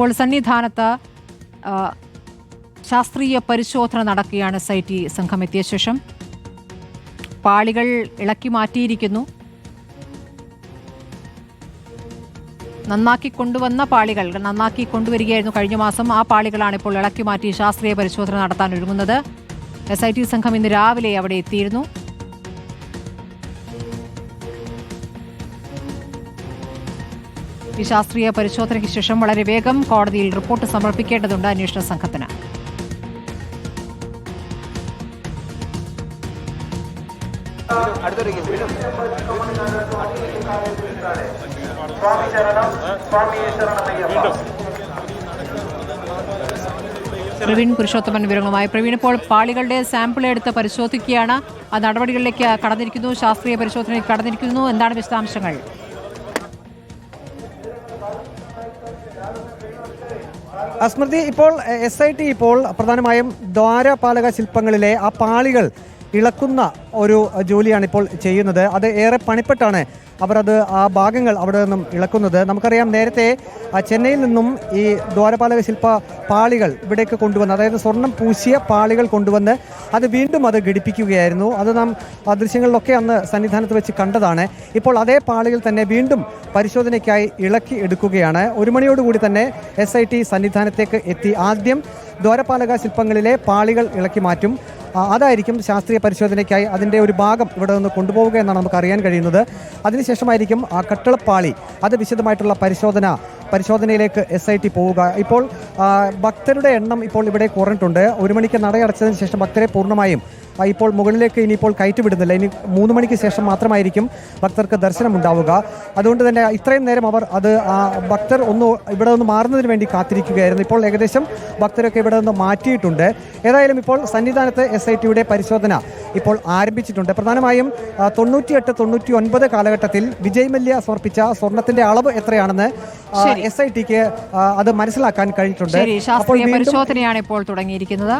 ഇപ്പോൾ സന്നിധാനത്ത് ശാസ്ത്രീയ പരിശോധന നടക്കുകയാണ് ടി സംഘം എത്തിയ ശേഷം. പാളികൾ ഇളക്കി മാറ്റിയിരിക്കുന്നു. നന്നാക്കി കൊണ്ടുവന്ന പാളികൾ നന്നാക്കി കൊണ്ടുവരികയായിരുന്നു കഴിഞ്ഞ മാസം. ആ പാളികളാണ് ഇപ്പോൾ ഇളക്കി മാറ്റി ശാസ്ത്രീയ പരിശോധന നടത്താൻ ഒരുങ്ങുന്നത്. എസ് ഐ ടി സംഘം ഇന്ന് രാവിലെ അവിടെ എത്തിയിരുന്നു. ഈ ശാസ്ത്രീയ പരിശോധനയ്ക്ക് ശേഷം വളരെ വേഗം കോടതിയിൽ റിപ്പോർട്ട് സമർപ്പിക്കേണ്ടതുണ്ട് അന്വേഷണ സംഘത്തിന്. പ്രവീൺ പുരുഷോത്തമൻ വിവരങ്ങളുമായി. പ്രവീൺ ഇപ്പോൾ പാളികളുടെ സാമ്പിൾ എടുത്ത് പരിശോധിക്കുകയാണ്. ആ നടപടികളിലേക്ക് കടന്നിരിക്കുന്നു ശാസ്ത്രീയ പരിശോധനയിൽ കടന്നിരിക്കുന്നു. എന്താണ് വിശദാംശങ്ങൾ? ആ, സ്മൃതി ഇപ്പോൾ എസ് ഐ ടി ഇപ്പോൾ പ്രധാനമായും ദ്വാരപാലക ശില്പങ്ങളിലെ ആ പാളികൾ ഇളക്കുന്ന ഒരു ജോലിയാണ് ഇപ്പോൾ ചെയ്യുന്നത്. അത് ഏറെ പണിപ്പെട്ടാണ് അവർ അത് ആ ഭാഗങ്ങൾ അവിടെ നിന്നും ഇളക്കുന്നത്. നമുക്കറിയാം നേരത്തെ ചെന്നൈയിൽ നിന്നും ഈ ദ്വാരപാലക ശില്പ പാളികൾ ഇവിടേക്ക് കൊണ്ടുവന്ന് അതായത് സ്വർണം പൂശിയ പാളികൾ കൊണ്ടുവന്ന് അത് വീണ്ടും അത് ഘടിപ്പിക്കുകയായിരുന്നു. അത് നാം ദൃശ്യങ്ങളിലൊക്കെ അന്ന് സന്നിധാനത്ത് വെച്ച് കണ്ടതാണ്. ഇപ്പോൾ അതേ പാളികൾ തന്നെ വീണ്ടും പരിശോധനയ്ക്കായി ഇളക്കി എടുക്കുകയാണ്. ഒരു മണിയോടുകൂടി തന്നെ എസ് ഐ ടി സന്നിധാനത്തേക്ക് എത്തി. ആദ്യം ദ്വാരപാലക ശില്പങ്ങളിലെ പാളികൾ ഇളക്കി മാറ്റും. അതായിരിക്കും ശാസ്ത്രീയ പരിശോധനയ്ക്കായി അതിന്റെ ഒരു ഭാഗം ഇവിടെ നിന്ന് കൊണ്ടുപോവുക എന്നാണ് നമുക്ക് അറിയാൻ കഴിയുന്നത്. അതിനുശേഷമായിരിക്കും ആ കട്ടിളപ്പാളി. അത് വിശദമായിട്ടുള്ള പരിശോധന പരിശോധനയിലേക്ക് എസ് ഐ ടി പോവുക. ഇപ്പോൾ ഭക്തരുടെ എണ്ണം ഇപ്പോൾ ഇവിടെ കുറഞ്ഞിട്ടുണ്ട്. ഒരു മണിക്ക് നടയടച്ചതിന് ശേഷം ഭക്തരെ പൂർണമായും ഇപ്പോൾ മുകളിലേക്ക് ഇനിയിപ്പോൾ കയറ്റി വിടുന്നില്ല. ഇനി മൂന്ന് മണിക്ക് ശേഷം മാത്രമായിരിക്കും ഭക്തർക്ക് ദർശനം ഉണ്ടാവുക അതുകൊണ്ട് തന്നെ ഇത്രയും നേരം അവർ അത് ഭക്തർ ഒന്ന് ഇവിടെ നിന്ന് മാറുന്നതിന് വേണ്ടി കാത്തിരിക്കുകയായിരുന്നു. ഇപ്പോൾ ഏകദേശം ഭക്തരൊക്കെ ഇവിടെ നിന്ന് മാറ്റിയിട്ടുണ്ട്. ഏതായാലും ഇപ്പോൾ സന്നിധാനത്ത് എസ് ഐ ടിയുടെ പരിശോധന ഇപ്പോൾ ആരംഭിച്ചിട്ടുണ്ട്. പ്രധാനമായും തൊണ്ണൂറ്റിയെട്ട് തൊണ്ണൂറ്റി ഒൻപത് കാലഘട്ടത്തിൽ വിജയ് മല്യ സമർപ്പിച്ച സ്വർണത്തിന്റെ അളവ് എത്രയാണെന്ന്. എസ് ഐ ടിക്ക് അത് മനസ്സിലാക്കാൻ കഴിഞ്ഞിട്ടുണ്ട്. ശരി ശാസ്ത്രീയ പരിശോധനയാണ് ഇപ്പോൾ തുടങ്ങിയിരിക്കുന്നത്.